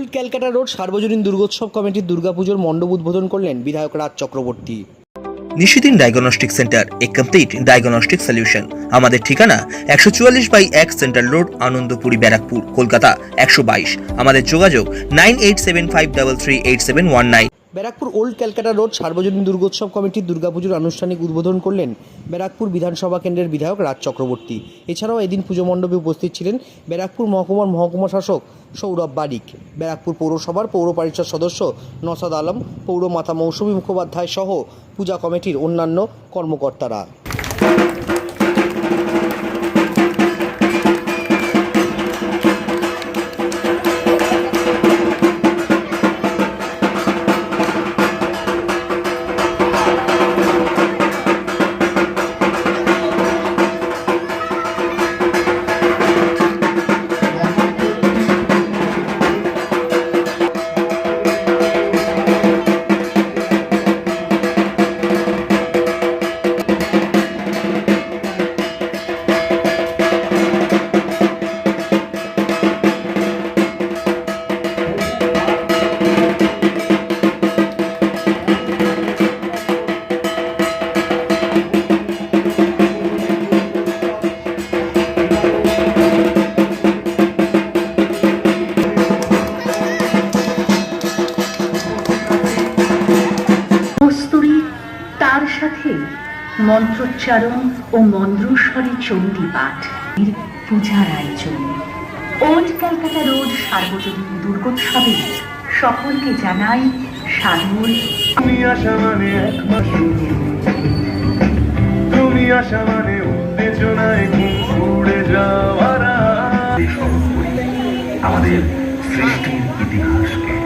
Old Calcutta road সার্বজনীন দুর্গোৎসব কমিটির দুর্গাপুজোর মণ্ডপ উদ্বোধন করলেন বিধায়ক Raj Chakraborty. Nishidin diagnostic centre, a complete diagnostic solution আমাদের ঠিকানা একশো চুয়াল্লিশ বাই এক সেন্ট্রাল রোড, আনন্দপুরি, ব্যারাকপুর, কলকাতা, একশো বাইশ। আমাদের যোগাযোগ nine eight seven five double three eight seven one nine. Barrackpore old Calcutta road সার্বজনীন দুর্গোৎসব কমিটির দুর্গাপুজোর আনুষ্ঠানিক উদ্বোধন করলেন ব্যারাকপুর বিধানসভা কেন্দ্রের বিধায়ক রাজ চক্রবর্তী। এছাড়াও এদিন পুজো মণ্ডপে উপস্থিত ছিলেন ব্যারাকপুর মহকুমার মহকুমা শাসক সৌরভ বারিক, ব্যারাকপুর পৌরসভার পৌর পরিষদ সদস্য নসাদ আলম, পৌর মাতা মৌসুমী মুখোপাধ্যায় সহ পূজা কমিটির অন্যান্য কর্মকর্তারা। মন্ত্রোচ্চারণ ও মন্দ্রস্বরে চণ্ডী পাঠ। এর পূজার আয়োজন ওল্ড ক্যালকাটা রোড সার্বজনীন দুর্গোৎসবে সকলকে জানাই সাদর তুমি আসা মানে এক মাস তুমি আসা মানে উত্তেজনায় উড়ে যাওয়ার আমাদের সৃষ্টির ইতিহাসকে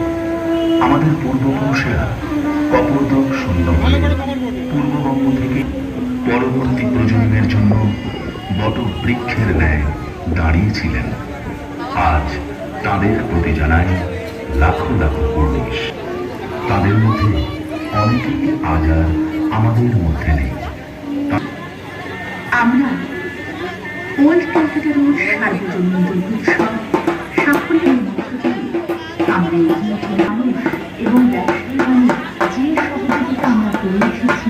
আমাদের পূর্বপুরুষেরা কপোদক শূন্য পূর্ববঙ্গ থেকে পরবর্তী প্রজন্মের জন্য বট বৃক্ষের ন্যায় দাঁড়িয়েছিলেন। আজ তাদের প্রতি জানায় লাখো লাখো কর্নিশ তাদের মধ্যে অনেকেই আজ আর আমাদের মধ্যে নেই। আমরা ওল্ড ক্যালকাটা রোড সার্বজনীন দুর্গোৎসব সাফল্যের মধ্য দিয়ে আমরা এগিয়ে মানুষ এবং ব্যবসায়ী যে সহযোগিতা আমরা করে এসেছি